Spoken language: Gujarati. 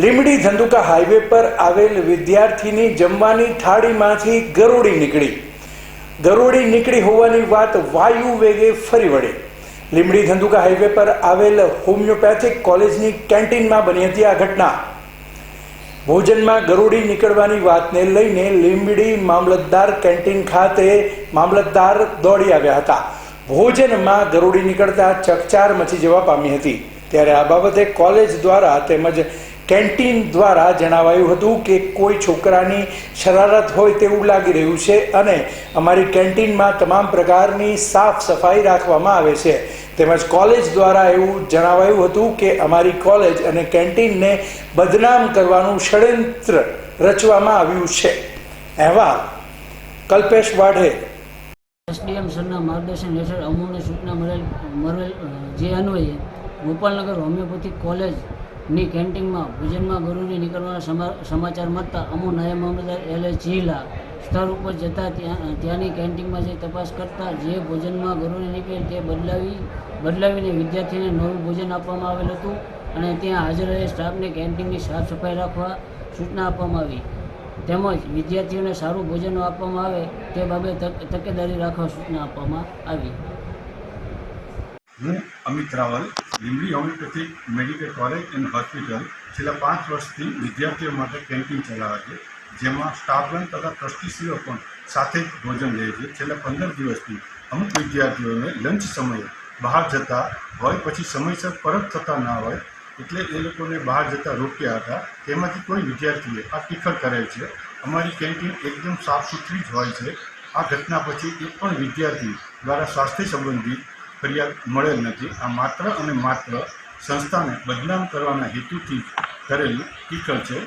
લીમડી ધંધુકા હાઈવે પર આવેલ વિદ્યાર્થીની જમવાની થાળીમાંથી ગરોળી નીકળી. ગરોળી નીકળી હોવાની વાત વાયુ વેગે ફરી વળી. લીમડી ધંધુકા હાઈવે પર આવેલ હોમિયોપેથિક કોલેજની કેન્ટીનમાં બની હતી આ ઘટના. ભોજનમાં ગરોળી નીકળવાની વાતને લઈને લીંબડી મામલતદાર કેન્ટીન ખાતે મામલતદાર દોડી આવ્યા હતા. ભોજનમાં ગરોળી નીકળતા ચકચાર મચી જવા પામી હતી. ત્યારે આ બાબતે કોલેજ દ્વારા તેમજ કેન્ટીન દ્વારા જણાવાયું હતું કે કોઈ છોકરાની શરારત હોય તેવું લાગી રહ્યું છે અને અમારી કેન્ટીનમાં તમામ પ્રકારની સાફ સફાઈ રાખવામાં આવે છે. તેમજ કોલેજ દ્વારા એવું જણાવાયું હતું કે અમારી કોલેજ અને કેન્ટીનને બદનામ કરવાનું ષડયંત્ર રચવામાં આવ્યું છે. અહેવાલ, કલ્પેશ વાઢે. એસડીએમ સરના માર્ગદર્શન હેઠળ અમોને સૂચના મળેલ મળેલ જે અન્વયે ગોપાલનગર હોમિયોપેથિક કોલેજની કેન્ટીનમાં ભોજનમાં ગરુની નીકળવાના સમા- સમાચાર મળતા અમુ નાયબ મામલતદાર એલ. એસ જિલ્લા સ્થળ ઉપર જતા ત્યાં, ત્યાંની કેન્ટીનમાં જઈ તપાસ કરતા જે ભોજનમાં ગરુની નીકળેલ તે બદલાવી, બદલાવીને વિદ્યાર્થીને નવું ભોજન આપવામાં આવેલ હતું અને ત્યાં હાજર રહેલ સ્ટાફને કેન્ટીનની સાફ સફાઈ રાખવા સૂચના આપવામાં આવી. તેમજ વિદ્યાર્થીઓને સારું ભોજન આપવામાં આવે તે બાબતે તકેદારી રાખવા સૂચના આપવામાં આવી. હું Amit Raval Limbdi homeopathic medical college and hospital છેલ્લા પાંચ વર્ષથી વિદ્યાર્થીઓ માટે કેન્ટીન ચલાવે છે, જેમાં સ્ટાફગણ તથા ટ્રસ્ટીશ્રીઓ પણ સાથે જ ભોજન લે છે. છેલ્લા પંદર દિવસથી અમુક વિદ્યાર્થીઓને લંચ સમયે બહાર જતા હોય પછી સમયસર પરત થતા ના હોય એટલે એ લોકોને બહાર જતા રોક્યા હતા. તેમાંથી કોઈ વિદ્યાર્થીએ આ ટીખળ કરેલ છે. અમારી કેન્ટીન એકદમ સાફ સુથરી જ હોય છે. આ ઘટના પછી એક પણ વિદ્યાર્થી દ્વારા સ્વાસ્થ્ય સંબંધી ફરિયાદ મળેલ નથી. આ માત્ર અને માત્ર સંસ્થાને બદનામ કરવાના હેતુથી કરેલું ટીકલ છે.